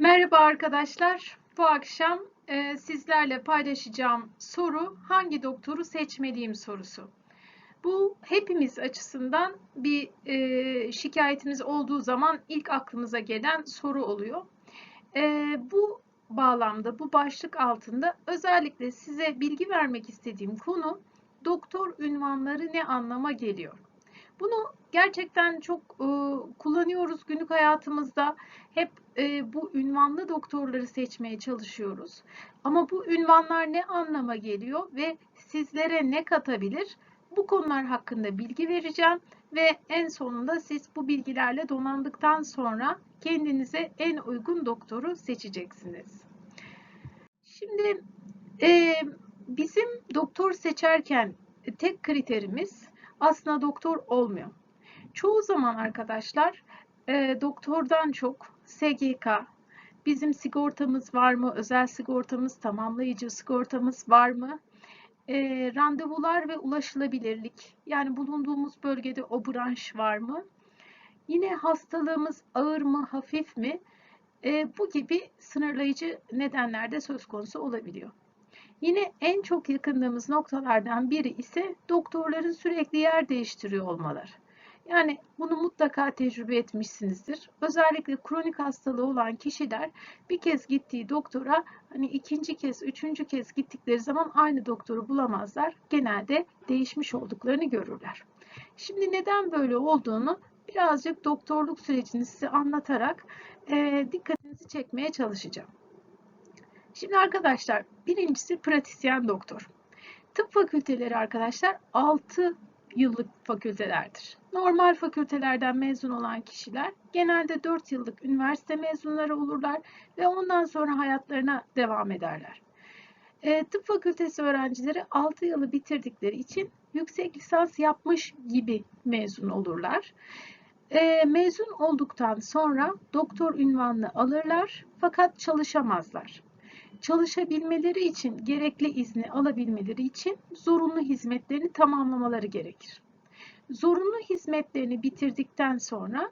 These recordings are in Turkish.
Merhaba arkadaşlar. Bu akşam e, sizlerle paylaşacağım soru hangi doktoru seçmeliyim sorusu. Bu hepimiz açısından bir e, şikayetimiz olduğu zaman ilk aklımıza gelen soru oluyor. E, bu bağlamda, bu başlık altında özellikle size bilgi vermek istediğim konu doktor ünvanları ne anlama geliyor? Bunu gerçekten çok e, kullanıyoruz günlük hayatımızda. Hep e, bu ünvanlı doktorları seçmeye çalışıyoruz. Ama bu ünvanlar ne anlama geliyor ve sizlere ne katabilir? Bu konular hakkında bilgi vereceğim ve en sonunda siz bu bilgilerle donandıktan sonra kendinize en uygun doktoru seçeceksiniz. Şimdi e, bizim doktor seçerken tek kriterimiz aslında doktor olmuyor. Çoğu zaman arkadaşlar e, doktordan çok SGK, bizim sigortamız var mı, özel sigortamız, tamamlayıcı sigortamız var mı, e, randevular ve ulaşılabilirlik, yani bulunduğumuz bölgede o branş var mı, yine hastalığımız ağır mı, hafif mi, e, bu gibi sınırlayıcı nedenler de söz konusu olabiliyor. Yine en çok yakındığımız noktalardan biri ise doktorların sürekli yer değiştiriyor olmaları. Yani bunu mutlaka tecrübe etmişsinizdir. Özellikle kronik hastalığı olan kişiler bir kez gittiği doktora hani ikinci kez, üçüncü kez gittikleri zaman aynı doktoru bulamazlar. Genelde değişmiş olduklarını görürler. Şimdi neden böyle olduğunu birazcık doktorluk sürecini size anlatarak e, dikkatinizi çekmeye çalışacağım. Şimdi arkadaşlar birincisi pratisyen doktor. Tıp fakülteleri arkadaşlar 6 yıllık fakültelerdir. Normal fakültelerden mezun olan kişiler genelde 4 yıllık üniversite mezunları olurlar ve ondan sonra hayatlarına devam ederler. E, tıp fakültesi öğrencileri 6 yılı bitirdikleri için yüksek lisans yapmış gibi mezun olurlar. E, mezun olduktan sonra doktor ünvanını alırlar fakat çalışamazlar çalışabilmeleri için, gerekli izni alabilmeleri için zorunlu hizmetlerini tamamlamaları gerekir. Zorunlu hizmetlerini bitirdikten sonra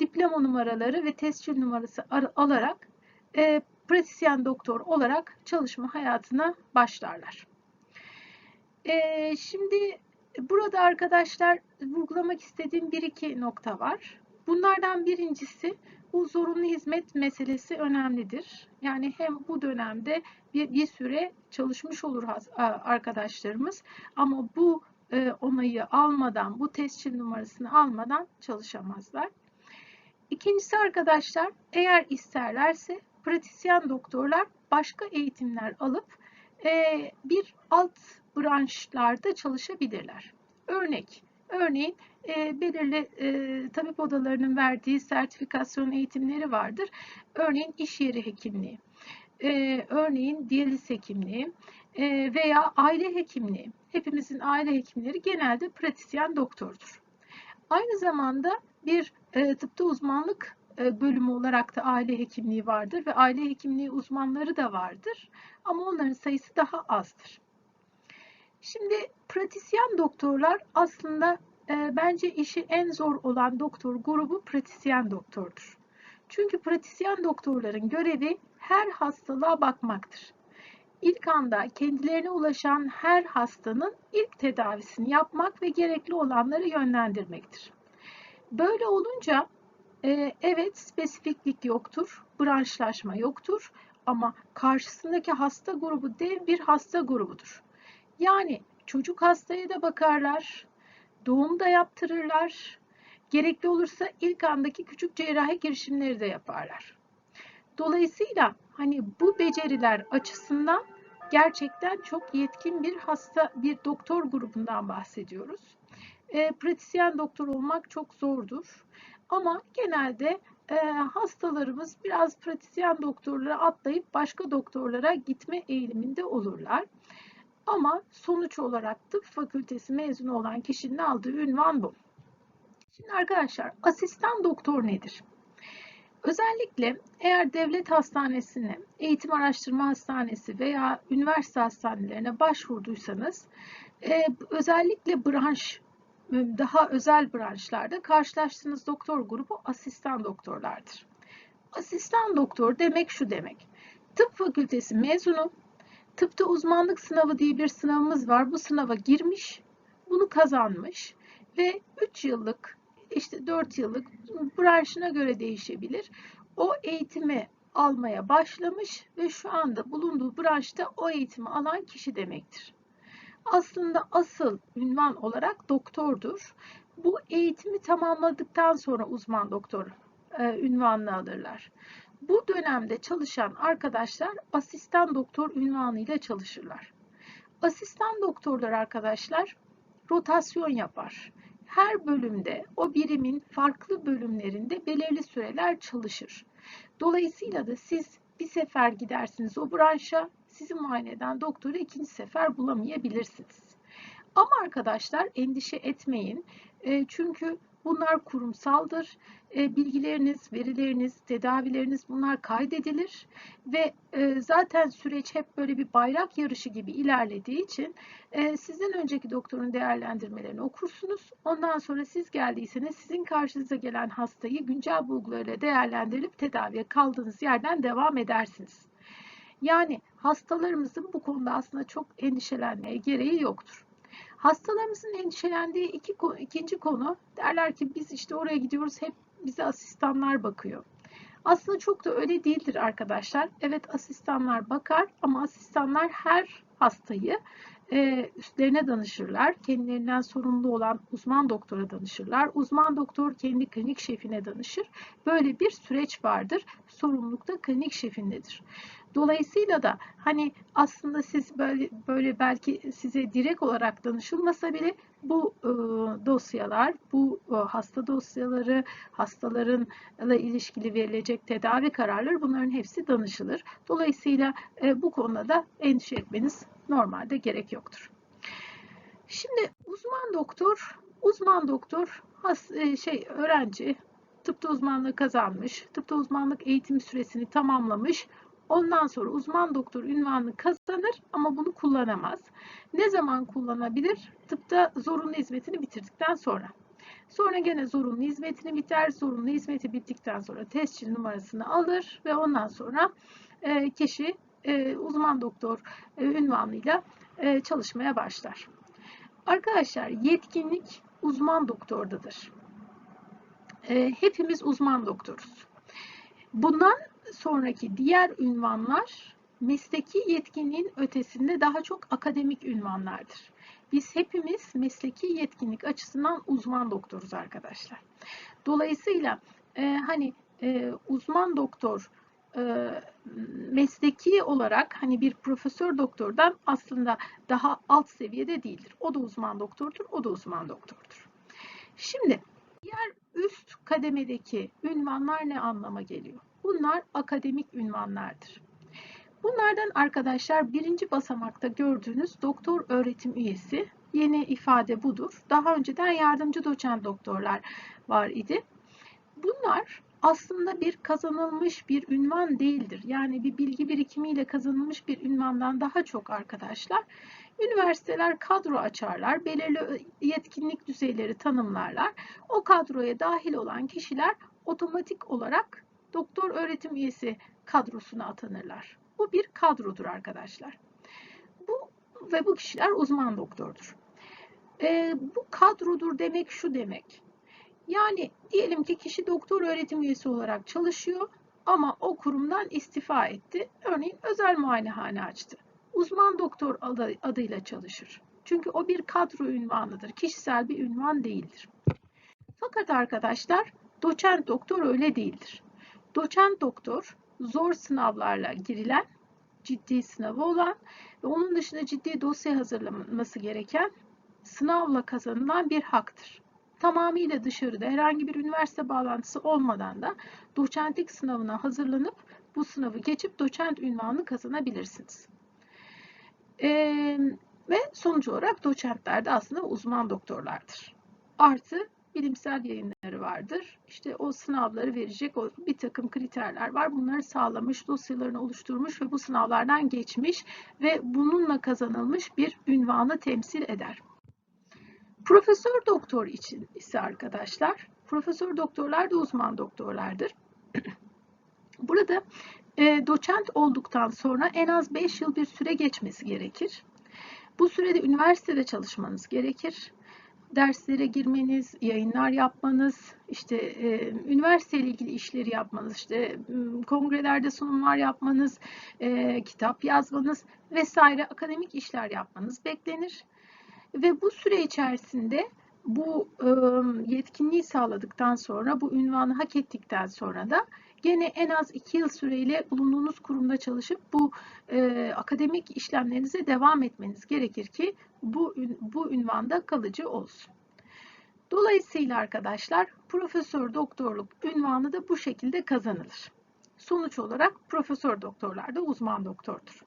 diploma numaraları ve tescil numarası alarak e, pratisyen doktor olarak çalışma hayatına başlarlar. E, şimdi burada arkadaşlar vurgulamak istediğim bir iki nokta var. Bunlardan birincisi bu zorunlu hizmet meselesi önemlidir. Yani hem bu dönemde bir, bir süre çalışmış olur arkadaşlarımız ama bu e, onayı almadan, bu tescil numarasını almadan çalışamazlar. İkincisi arkadaşlar eğer isterlerse pratisyen doktorlar başka eğitimler alıp e, bir alt branşlarda çalışabilirler. Örnek Örneğin e, belirli e, tabip odalarının verdiği sertifikasyon eğitimleri vardır. Örneğin iş yeri hekimliği, e, örneğin diyaliz hekimliği e, veya aile hekimliği. Hepimizin aile hekimleri genelde pratisyen doktordur. Aynı zamanda bir e, tıpta uzmanlık bölümü olarak da aile hekimliği vardır ve aile hekimliği uzmanları da vardır. Ama onların sayısı daha azdır. Şimdi pratisyen doktorlar aslında e, bence işi en zor olan doktor grubu pratisyen doktordur. Çünkü pratisyen doktorların görevi her hastalığa bakmaktır. İlk anda kendilerine ulaşan her hastanın ilk tedavisini yapmak ve gerekli olanları yönlendirmektir. Böyle olunca e, evet spesifiklik yoktur, branşlaşma yoktur ama karşısındaki hasta grubu dev bir hasta grubudur. Yani çocuk hastaya da bakarlar, doğum da yaptırırlar, gerekli olursa ilk andaki küçük cerrahi girişimleri de yaparlar. Dolayısıyla hani bu beceriler açısından gerçekten çok yetkin bir hasta, bir doktor grubundan bahsediyoruz. E, pratisyen doktor olmak çok zordur. Ama genelde e, hastalarımız biraz pratisyen doktorlara atlayıp başka doktorlara gitme eğiliminde olurlar. Ama sonuç olarak tıp fakültesi mezunu olan kişinin aldığı ünvan bu. Şimdi arkadaşlar asistan doktor nedir? Özellikle eğer devlet hastanesine, eğitim araştırma hastanesi veya üniversite hastanelerine başvurduysanız e, özellikle branş, daha özel branşlarda karşılaştığınız doktor grubu asistan doktorlardır. Asistan doktor demek şu demek. Tıp fakültesi mezunu, tıpta uzmanlık sınavı diye bir sınavımız var. Bu sınava girmiş, bunu kazanmış ve 3 yıllık, işte 4 yıllık branşına göre değişebilir. O eğitimi almaya başlamış ve şu anda bulunduğu branşta o eğitimi alan kişi demektir. Aslında asıl ünvan olarak doktordur. Bu eğitimi tamamladıktan sonra uzman doktor e, ünvanını alırlar. Bu dönemde çalışan arkadaşlar asistan doktor ünvanıyla çalışırlar. Asistan doktorlar arkadaşlar rotasyon yapar. Her bölümde o birimin farklı bölümlerinde belirli süreler çalışır. Dolayısıyla da siz bir sefer gidersiniz o branşa, sizi muayene eden doktoru ikinci sefer bulamayabilirsiniz. Ama arkadaşlar endişe etmeyin. E, çünkü bunlar kurumsaldır. E, bilgileriniz, verileriniz, tedavileriniz bunlar kaydedilir ve e, zaten süreç hep böyle bir bayrak yarışı gibi ilerlediği için e, sizden önceki doktorun değerlendirmelerini okursunuz. Ondan sonra siz geldiyseniz sizin karşınıza gelen hastayı güncel bulgularıyla değerlendirilip tedaviye kaldığınız yerden devam edersiniz. Yani hastalarımızın bu konuda aslında çok endişelenmeye gereği yoktur. Hastalarımızın endişelendiği iki, ikinci konu derler ki biz işte oraya gidiyoruz hep bize asistanlar bakıyor. Aslında çok da öyle değildir arkadaşlar. Evet asistanlar bakar ama asistanlar her hastayı e, üstlerine danışırlar. Kendilerinden sorumlu olan uzman doktora danışırlar. Uzman doktor kendi klinik şefine danışır. Böyle bir süreç vardır. Sorumluluk da klinik şefindedir. Dolayısıyla da hani aslında siz böyle böyle belki size direkt olarak danışılmasa bile bu e, dosyalar, bu e, hasta dosyaları, hastalarınla ilişkili verilecek tedavi kararları bunların hepsi danışılır. Dolayısıyla e, bu konuda da endişe etmeniz normalde gerek yoktur. Şimdi uzman doktor, uzman doktor has, e, şey öğrenci tıpta uzmanlığı kazanmış, tıpta uzmanlık eğitim süresini tamamlamış, Ondan sonra uzman doktor ünvanını kazanır ama bunu kullanamaz. Ne zaman kullanabilir? Tıpta zorunlu hizmetini bitirdikten sonra. Sonra gene zorunlu hizmetini biter. Zorunlu hizmeti bittikten sonra tescil numarasını alır ve ondan sonra e, kişi e, uzman doktor e, ünvanıyla çalışmaya başlar. Arkadaşlar yetkinlik uzman doktordadır. E, hepimiz uzman doktoruz. Bundan sonraki diğer ünvanlar mesleki yetkinliğin ötesinde daha çok akademik ünvanlardır. Biz hepimiz mesleki yetkinlik açısından uzman doktoruz arkadaşlar. Dolayısıyla e, hani e, uzman doktor e, mesleki olarak hani bir profesör doktordan aslında daha alt seviyede değildir. O da uzman doktordur, o da uzman doktordur. Şimdi diğer üst kademedeki ünvanlar ne anlama geliyor? Bunlar akademik ünvanlardır. Bunlardan arkadaşlar birinci basamakta gördüğünüz doktor öğretim üyesi. Yeni ifade budur. Daha önceden yardımcı doçent doktorlar var idi. Bunlar aslında bir kazanılmış bir ünvan değildir. Yani bir bilgi birikimiyle kazanılmış bir ünvandan daha çok arkadaşlar. Üniversiteler kadro açarlar, belirli yetkinlik düzeyleri tanımlarlar. O kadroya dahil olan kişiler otomatik olarak doktor öğretim üyesi kadrosuna atanırlar. Bu bir kadrodur arkadaşlar. Bu ve bu kişiler uzman doktordur. E, bu kadrodur demek şu demek. Yani diyelim ki kişi doktor öğretim üyesi olarak çalışıyor ama o kurumdan istifa etti. Örneğin özel muayenehane açtı. Uzman doktor adı, adıyla çalışır. Çünkü o bir kadro ünvanıdır. Kişisel bir ünvan değildir. Fakat arkadaşlar doçent doktor öyle değildir. Doçent doktor zor sınavlarla girilen, ciddi sınavı olan ve onun dışında ciddi dosya hazırlaması gereken sınavla kazanılan bir haktır. Tamamıyla dışarıda herhangi bir üniversite bağlantısı olmadan da doçentlik sınavına hazırlanıp bu sınavı geçip doçent ünvanını kazanabilirsiniz. Ee, ve sonuç olarak doçentler de aslında uzman doktorlardır. Artı bilimsel yayınları vardır. İşte o sınavları verecek o bir takım kriterler var. Bunları sağlamış, dosyalarını oluşturmuş ve bu sınavlardan geçmiş ve bununla kazanılmış bir ünvanı temsil eder. Profesör doktor için ise arkadaşlar, profesör doktorlar da uzman doktorlardır. Burada e, doçent olduktan sonra en az 5 yıl bir süre geçmesi gerekir. Bu sürede üniversitede çalışmanız gerekir. Derslere girmeniz, yayınlar yapmanız, işte e, üniversiteyle ilgili işleri yapmanız, işte m, kongrelerde sunumlar yapmanız, e, kitap yazmanız vesaire akademik işler yapmanız beklenir. Ve bu süre içerisinde bu yetkinliği sağladıktan sonra, bu ünvanı hak ettikten sonra da gene en az 2 yıl süreyle bulunduğunuz kurumda çalışıp bu e, akademik işlemlerinize devam etmeniz gerekir ki bu, bu ünvanda kalıcı olsun. Dolayısıyla arkadaşlar profesör doktorluk ünvanı da bu şekilde kazanılır. Sonuç olarak profesör doktorlar da uzman doktordur.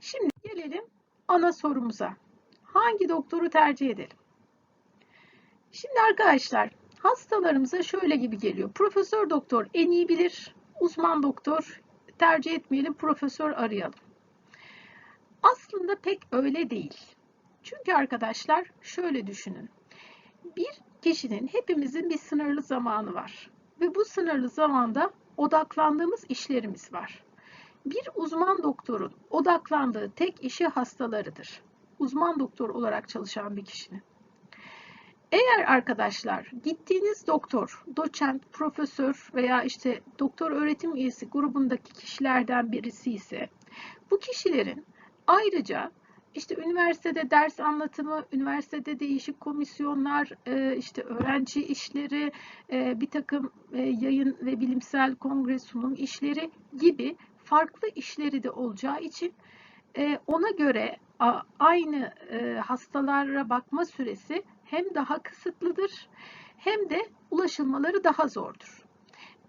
Şimdi gelelim ana sorumuza. Hangi doktoru tercih edelim? Şimdi arkadaşlar hastalarımıza şöyle gibi geliyor. Profesör doktor en iyi bilir, uzman doktor tercih etmeyelim, profesör arayalım. Aslında pek öyle değil. Çünkü arkadaşlar şöyle düşünün. Bir kişinin hepimizin bir sınırlı zamanı var. Ve bu sınırlı zamanda odaklandığımız işlerimiz var. Bir uzman doktorun odaklandığı tek işi hastalarıdır. Uzman doktor olarak çalışan bir kişinin. Eğer arkadaşlar gittiğiniz doktor, doçent, profesör veya işte doktor öğretim üyesi grubundaki kişilerden birisi ise bu kişilerin ayrıca işte üniversitede ders anlatımı, üniversitede değişik komisyonlar, e, işte öğrenci işleri, e, bir takım e, yayın ve bilimsel kongre sunum işleri gibi farklı işleri de olacağı için ona göre aynı hastalara bakma süresi hem daha kısıtlıdır hem de ulaşılmaları daha zordur.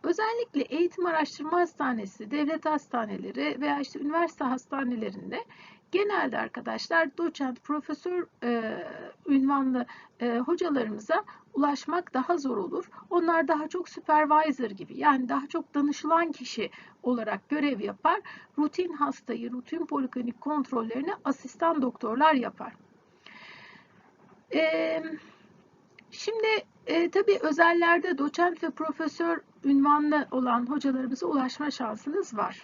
Özellikle eğitim araştırma hastanesi, devlet hastaneleri veya işte üniversite hastanelerinde genelde arkadaşlar doçent, profesör e, ünvanlı e, hocalarımıza ulaşmak daha zor olur. Onlar daha çok supervisor gibi yani daha çok danışılan kişi olarak görev yapar. Rutin hastayı, rutin poliklinik kontrollerini asistan doktorlar yapar. E, şimdi e, tabii özellerde doçent ve profesör ünvanlı olan hocalarımıza ulaşma şansınız var.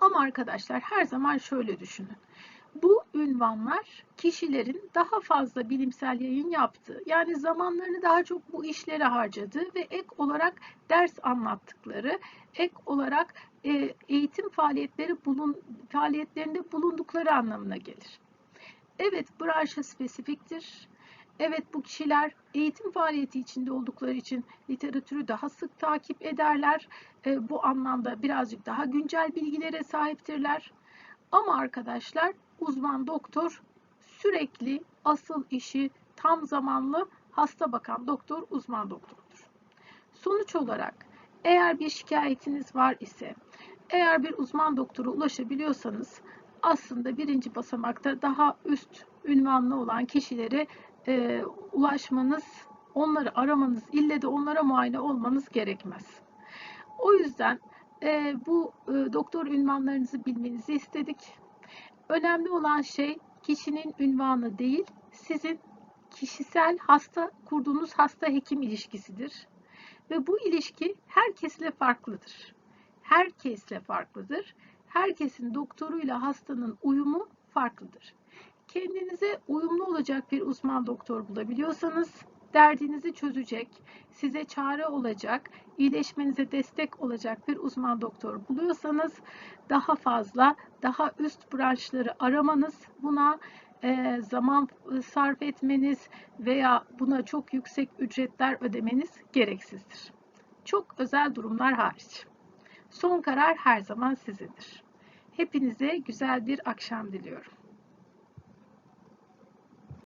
Ama arkadaşlar her zaman şöyle düşünün. Bu ünvanlar kişilerin daha fazla bilimsel yayın yaptığı, yani zamanlarını daha çok bu işlere harcadığı ve ek olarak ders anlattıkları, ek olarak e, eğitim faaliyetleri bulun, faaliyetlerinde bulundukları anlamına gelir. Evet, branşa spesifiktir. Evet bu kişiler eğitim faaliyeti içinde oldukları için literatürü daha sık takip ederler. E, bu anlamda birazcık daha güncel bilgilere sahiptirler. Ama arkadaşlar uzman doktor sürekli asıl işi tam zamanlı hasta bakan doktor uzman doktordur. Sonuç olarak eğer bir şikayetiniz var ise eğer bir uzman doktora ulaşabiliyorsanız aslında birinci basamakta daha üst ünvanlı olan kişileri e, ulaşmanız, onları aramanız, ille de onlara muayene olmanız gerekmez. O yüzden e, bu e, doktor ünvanlarınızı bilmenizi istedik. Önemli olan şey kişinin ünvanı değil, sizin kişisel hasta kurduğunuz hasta hekim ilişkisidir. Ve bu ilişki herkesle farklıdır. Herkesle farklıdır. Herkesin doktoruyla hastanın uyumu farklıdır. Kendinize uyumlu olacak bir uzman doktor bulabiliyorsanız derdinizi çözecek, size çare olacak, iyileşmenize destek olacak bir uzman doktor buluyorsanız daha fazla, daha üst branşları aramanız, buna e, zaman sarf etmeniz veya buna çok yüksek ücretler ödemeniz gereksizdir. Çok özel durumlar hariç. Son karar her zaman sizindir. Hepinize güzel bir akşam diliyorum.